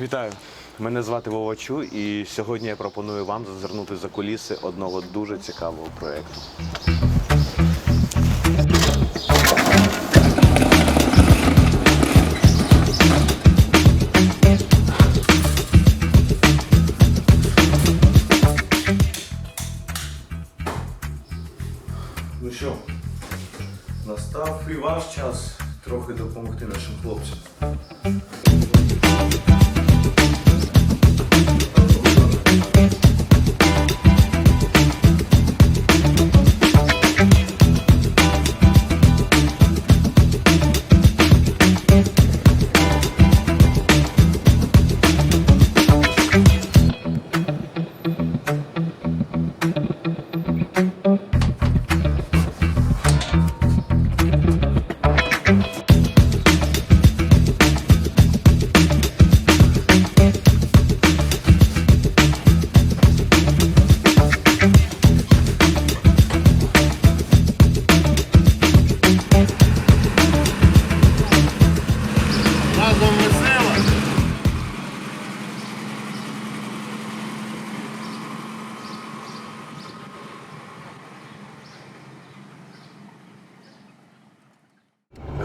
Вітаю! Мене звати Вова Чу, і сьогодні я пропоную вам зазирнути за куліси одного дуже цікавого проєкту. Ну що, настав і ваш час трохи допомогти нашим хлопцям.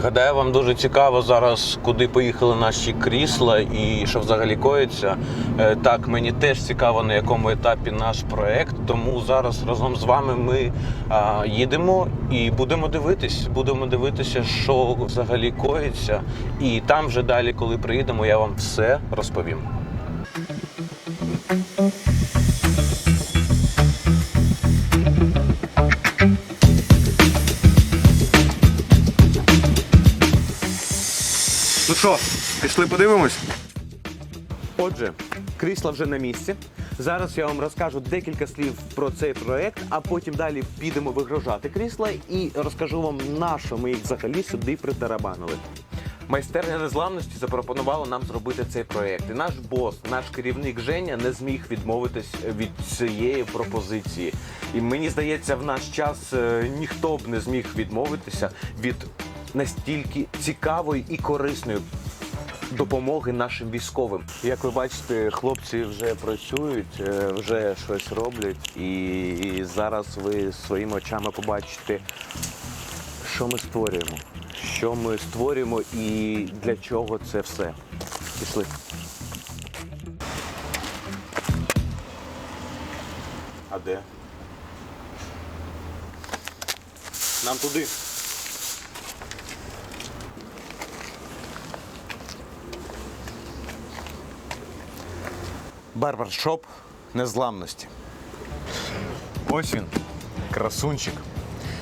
Гадаю, вам дуже цікаво зараз, куди поїхали наші крісла і що взагалі коїться. Е, Так, мені теж цікаво, на якому етапі наш проект. Тому зараз разом з вами ми а, їдемо і будемо дивитись. Будемо дивитися, що взагалі коїться. І там вже далі, коли приїдемо, я вам все розповім. Ну що, пішли подивимось? Отже, крісла вже на місці. Зараз я вам розкажу декілька слів про цей проект, а потім далі підемо вигружати крісла і розкажу вам, на що ми їх взагалі сюди притарабанили. Майстерня незламності запропонувала нам зробити цей проект. І наш бос, наш керівник Женя, не зміг відмовитись від цієї пропозиції. І мені здається, в наш час е, ніхто б не зміг відмовитися від настільки цікавої і корисної допомоги нашим військовим. Як ви бачите, хлопці вже працюють, е, вже щось роблять, і, і зараз ви своїми очами побачите, що ми створюємо, що ми створюємо і для чого це все. Пішли. А де? Нам туди. Барбершоп незламності. Ось він, красунчик.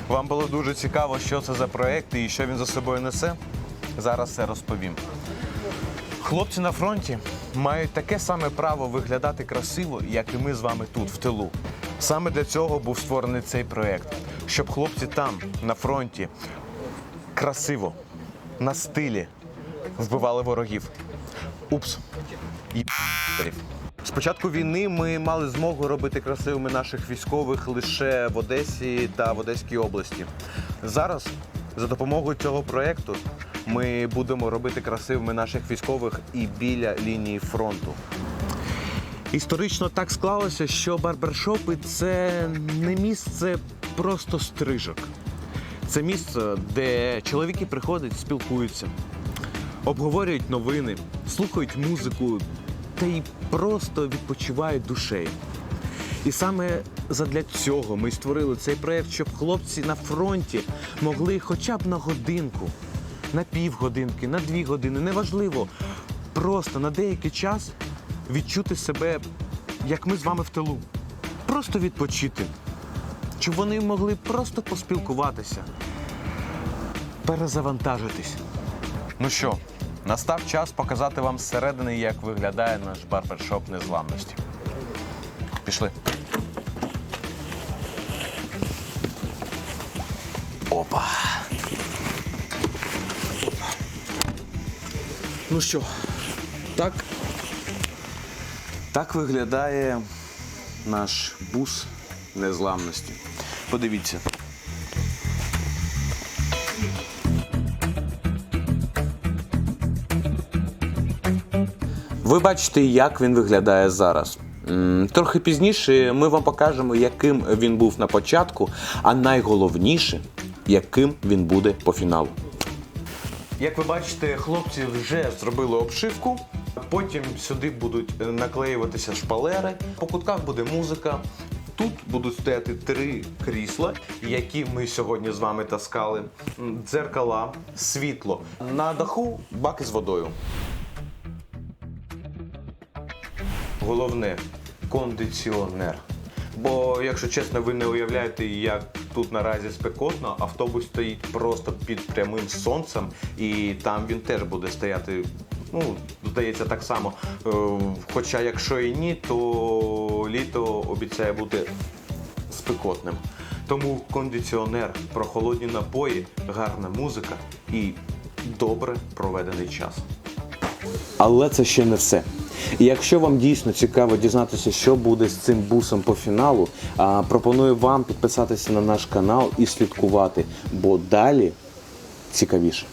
Вам було дуже цікаво, що це за проект і що він за собою несе. Зараз все розповім. Хлопці на фронті мають таке саме право виглядати красиво, як і ми з вами тут, в тилу. Саме для цього був створений цей проект, щоб хлопці там, на фронті, красиво, на стилі вбивали ворогів. Упс. І з початку війни ми мали змогу робити красивими наших військових лише в Одесі та в Одеській області. Зараз, за допомогою цього проєкту, ми будемо робити красивими наших військових і біля лінії фронту. Історично так склалося, що барбершопи це не місце просто стрижок. Це місце, де чоловіки приходять, спілкуються, обговорюють новини, слухають музику та й просто відпочивають душею. І саме задля цього ми створили цей проєкт, щоб хлопці на фронті могли хоча б на годинку, на півгодинки, на дві години, неважливо, просто на деякий час відчути себе, як ми з вами в тилу. Просто відпочити. Щоб вони могли просто поспілкуватися, перезавантажитись. Ну що, настав час показати вам зсередини, як виглядає наш барбершоп незламності. Пішли. Опа. Ну що, так. Так виглядає наш бус незламності. Подивіться. Ви бачите, як він виглядає зараз. Трохи пізніше ми вам покажемо, яким він був на початку, а найголовніше, яким він буде по фіналу. Як ви бачите, хлопці вже зробили обшивку. Потім сюди будуть наклеюватися шпалери. По кутках буде музика. Тут будуть стояти три крісла, які ми сьогодні з вами таскали. Дзеркала, світло. На даху баки з водою. Головне кондиціонер. Бо, якщо чесно, ви не уявляєте, як тут наразі спекотно, автобус стоїть просто під прямим сонцем, і там він теж буде стояти. Ну, здається, так само. Е, Хоча, якщо і ні, то літо обіцяє бути спекотним. Тому кондиціонер, прохолодні напої, гарна музика і добре проведений час. Але це ще не все. І якщо вам дійсно цікаво дізнатися, що буде з цим бусом по фіналу, пропоную вам підписатися на наш канал і слідкувати, бо далі цікавіше.